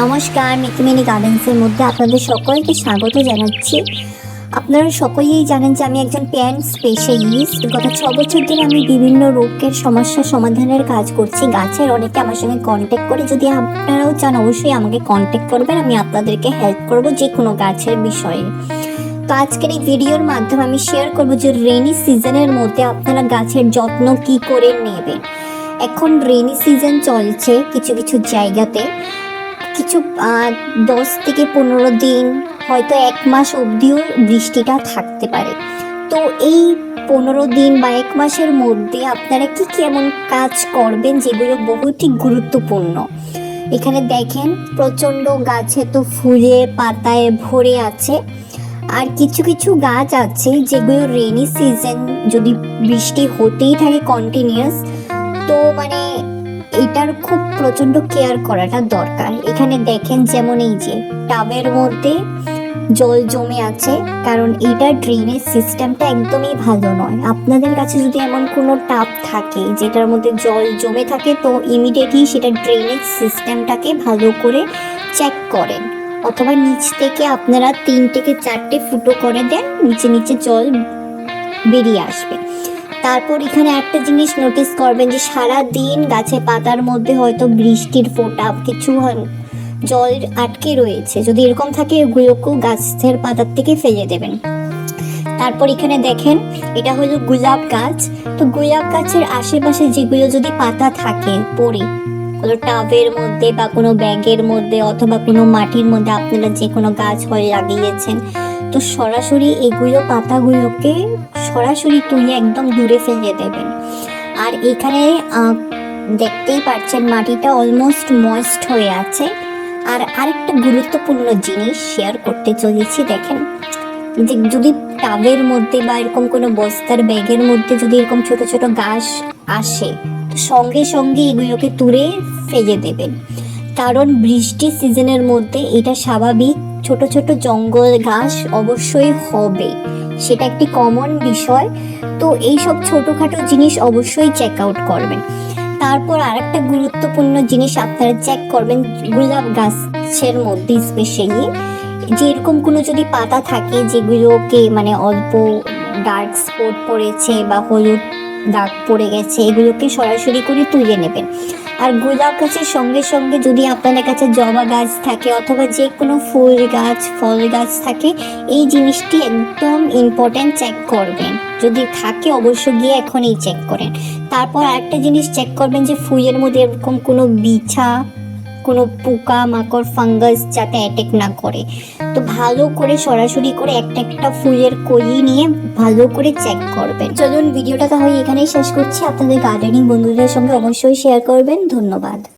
নমস্কার মিকিমিনি গার্ডেন্সের মধ্যে আপনাদের সকলকে স্বাগত জানাচ্ছি। আপনারা সকলেই জানেন যে আমি একজন প্যান্ট স্পেশালিস্ট। গত ছ বছর ধরে আমি বিভিন্ন রোগের সমস্যা সমাধানের কাজ করছি। গাছের অনেকে আমার সঙ্গে কন্ট্যাক্ট করে, যদি আপনারাও চান অবশ্যই আমাকে কন্ট্যাক্ট করবেন, আমি আপনাদেরকে হেল্প করব যে কোনো গাছের বিষয়ে। তো আজকের এই ভিডিওর মাধ্যমে আমি শেয়ার করব যে রেনি সিজনের মধ্যে আপনারা গাছের যত্ন কি করে নেবেন। এখন রেনি সিজন চলছে কিছু কিছু জায়গাতে। কিছু দশ থেকে পনেরো দিন, হয়তো এক মাস অবধিও বৃষ্টিটা থাকতে পারে। তো এই পনেরো দিন বা এক মাসের মধ্যে আপনারা কি কি এমন কাজ করবেন যেগুলো বহুতই গুরুত্বপূর্ণ? এখানে দেখেন, প্রচণ্ড গাছে তো ফুলে, পাতায় ভরে আছে। আর কিছু কিছু গাছ আছে যেগুলো রেনি সিজন যদি বৃষ্টি হতেই থাকে কন্টিনিউয়াস তো মানে এটার খুব প্রচণ্ড কেয়ার করাটা দরকার। এখানে দেখেন যেমন এই যে টাবের মধ্যে জল জমে আছে, কারণ এটা ড্রেনেজ সিস্টেমটা একদমই ভালো নয়। আপনাদের কাছে যদি এমন কোনো টাব থাকে, যেটার মধ্যে জল জমে থাকে, তো ইমিডিয়েটলি সেটা ড্রেনেজ সিস্টেমটাকে ভালো করে চেক করেন। অথবা নিচ থেকে আপনারা তিন থেকে চারটে ফুটো করে দেন, নিচে নিচে জল বেরিয়ে আসবে। তারপর এখানে একটা জিনিস নোটিস করবেন যে সারা দিন গাছে পাতার মধ্যে হয়তো বৃষ্টির ফোঁটা কিছু জল আটকে রয়েছে। যদি এরকম থাকে, এগুলোকেও গাছের পাতার থেকে ফেলে দেবেন। তারপর এখানে দেখেন, এটা হলো গোলাপ গাছ। তো গোলাপ গাছের আশেপাশে যেগুলো যদি পাতা থাকে, পড়ে, কোনো টাবের মধ্যে বা কোনো ব্যাগের মধ্যে অথবা কোনো মাটির মধ্যে আপনারা যে কোনো গাছ হয় লাগিয়েছেন, তো সরাসরি এগুলো পাতাগুলোকে সরাসরি তুলে একদম দূরে ফেলে দেবেন আর এখানে দেখতেই পাচ্ছেন মাটিটা অলমোস্ট ময়েস্ট হয়ে আছে। আর আরেকটা গুরুত্বপূর্ণ জিনিস শেয়ার করতে চলেছি, দেখেন। যে যদি টাবের মধ্যে বা এরকম কোনো বস্তার ব্যাগের মধ্যে যদি এরকম ছোট ছোট ঘাস আসে সঙ্গে সঙ্গে এগুলোকে তুলে ফেলে দেবেন। কারণ বৃষ্টি সিজনের মধ্যে এটা স্বাভাবিক, ছোট ছোট জঙ্গল ঘাস অবশ্যই হবে। সেটা একটি কমন বিষয়। তো এইসব ছোটোখাটো জিনিস অবশ্যই চেক আউট করবেন। তারপর আরেকটা গুরুত্বপূর্ণ জিনিস আপনারা চেক করবেন, গোলাপ গাছের মধ্যে স্পেশালি যে এরকম কোনো যদি পাতা থাকে যেগুলোকে মানে অল্প ডার্ক স্পট পড়েছে বা হলুদ দাগ পড়ে গেছে, এগুলোকে সরাসরি করে তুলে নেবেন। আর গোলাপ গাছের সঙ্গে সঙ্গে যদি আপনাদের কাছে জবা গাছ থাকে অথবা যে কোনো ফুল গাছ, ফল গাছ থাকে, এই জিনিসটি একদম ইম্পর্ট্যান্ট চেক করবেন। যদি থাকে অবশ্য গিয়ে এখনই চেক করেন। তারপর আরেকটা জিনিস চেক করবেন যে ফুলের মধ্যে এরকম কোনো বিছা কোনো পোকা মাকড় ফাঙ্গাস যাতে অ্যাটেক না করে। তো ভালো করে সরাসরি করে একটা একটা ফুলের কলি নিয়ে ভালো করে চেক করবেন। চলুন, ভিডিওটা তাহলে এখানেই শেষ করছি। আপনাদের গার্ডেনিং বন্ধুদের সঙ্গে অবশ্যই শেয়ার করবেন। ধন্যবাদ।